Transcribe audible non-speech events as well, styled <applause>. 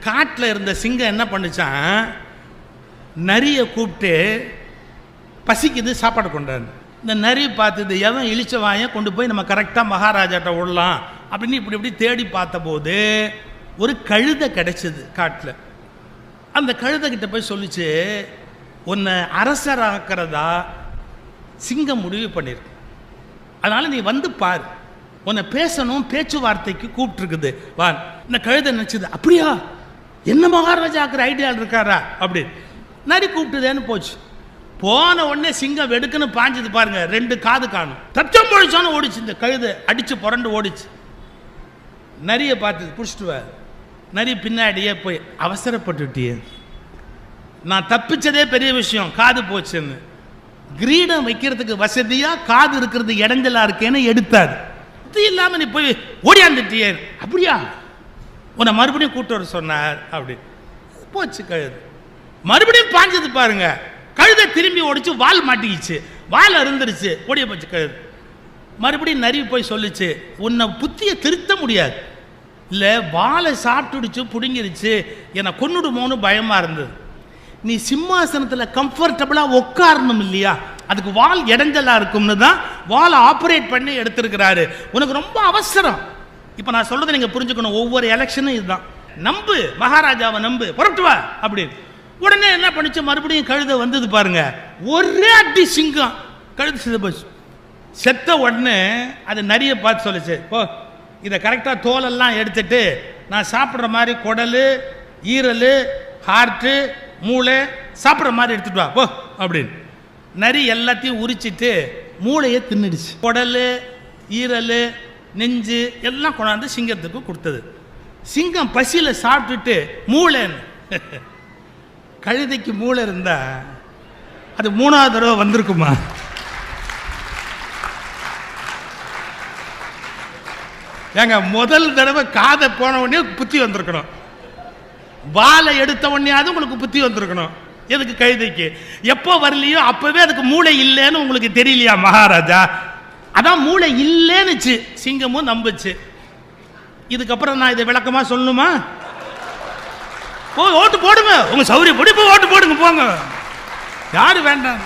காட்டில் இருந்த சிங்கம் என்ன பண்ணுச்சான் நரியை கூப்பிட்டு பசிக்குது சாப்பாடு கொண்டாரு இந்த நரி பார்த்தது எவன் இழிச்ச வாயை கொண்டு போய் நம்ம கரெக்டாக மகாராஜாட்ட விடலாம் அப்படின்னு இப்படி இப்படி தேடி பார்த்தபோது ஒரு கழுதை கிடைச்சது காட்டில். அந்த கழுதைக்கிட்ட போய் சொல்லிச்சு உன்னை அரசராக்கிறதா சிங்கம் முடிவு பண்ணியிருக்கு அதனால் நீ வந்து பாரு. உன்னை பேசணும் பேச்சுவார்த்தைக்கு கூப்பிட்டுருக்குது. வா இந்த கழுதை நினச்சது அப்படியா? என்ன மகாராஜாக்கிற ஐடியா இருக்காரா? அப்படி. நரி கூப்பிட்டுதேன்னு போச்சு. போன உடனே சிங்கம் வெடுக்குன்னு பாஞ்சது பாருங்க ரெண்டு காது காணும். தச்சம் பொழிச்சோன்னு ஓடிச்சு இந்த கழுது அடிச்சு புரண்டு ஓடிச்சு. நரியை பார்த்தது பிடிச்சிட்டு நரி பின்னாடியே போய் அவசரப்பட்டுட்டியே. நான் தப்பிச்சதே பெரிய விஷயம் காது போச்சுன்னு. கிரீடம் வைக்கிறதுக்கு வசதியாக காது இருக்கிறது இடைஞ்சலாக இருக்கேன்னு எடுத்தாரு. புத்தி இல்லாமல் நீ போய் ஓடியாந்துட்டியே. அப்படியா? உன்னை மறுபடியும் கூட்டு வர சொன்னார் அப்படி. போச்சு கழுது. மறுபடியும் பாஞ்சது பாருங்க. கழுதை திரும்பி ஒடிச்சு வால் மாட்டிக்கிச்சு. வால் அருந்துருச்சு. ஓடிய போச்சு கழுது. மறுபடியும் நரி போய் சொல்லுச்சு உன்னை புத்தியை திருத்த முடியாது. இல்லை வாழை சாப்பிட்டுடுச்சு பிடுங்கிருச்சு. என்னை கொன்னுடுமோன்னு பயமாக இருந்தது. நீ சிம்மாசனத்தில் கம்ஃபர்டபுளாக உட்காரணும் இல்லையா? அதுக்கு வால் இடைஞ்சலாக இருக்கும்னு தான் வால் ஆப்ரேட் பண்ணி எடுத்திருக்கிறாரு. உனக்கு ரொம்ப அவசரம். இப்போ நான் சொல்றதை நீங்க புரிஞ்சுக்கணும். ஒவ்வொரு எலெக்ஷனும் இதுதான். நம்பு. மகாராஜாவை நம்பு. புறப்பட்டு வா. அப்படின்னு உடனே என்ன பண்ணிச்சு? மறுபடியும் கழுத வந்தது பாருங்க. ஒரே அடி சிங்கம். கழுது செத்து போச்சு. செத்த உடனே அது நிறைய பார்த்து சொல்லுச்சு. ஓ இதை கரெக்டாக தோலெல்லாம் எடுத்துட்டு நான் சாப்பிட்ற மாதிரி குடல் ஈரல் ஹார்ட்டு மூளை சாப்பிட்ற மாதிரி எடுத்துட்டு வா. போ அப்படின்னு. நரி எல்லாத்தையும் உரிச்சிட்டு மூளையை தின்னுடுச்சு. குடல் ஈரல் நெஞ்சு எல்லாம் கொண்டாந்து சிங்கத்துக்கு கொடுத்தது. சிங்கம் பசியில் சாப்பிட்டுட்டு மூளைன்னு. <laughs> கழுதைக்கு மூளை இருந்தா அது மூணாவது தடவை வந்திருக்குமா? ஏங்க முதல் தடவை காதை போன உடனே புத்தி வந்திருக்கணும். வாலை எடுத்த அது உங்களுக்கு புத்தி வந்திருக்கணும். எதுக்கு கைதைக்கு எப்போ வரலையோ அப்போவே அதுக்கு மூளை இல்லைன்னு உங்களுக்கு தெரியலையா மகாராஜா? அதான் மூளை இல்லைன்னுச்சு. சிங்கமும் நம்புச்சு. இதுக்கப்புறம் நான் இதை விளக்கமாக சொல்லணுமா? ஓ ஓட்டு போடுங்க. உங்கள் சௌரியப்படி போய் ஓட்டு போடுங்க போங்க. யார் வேண்டாம்?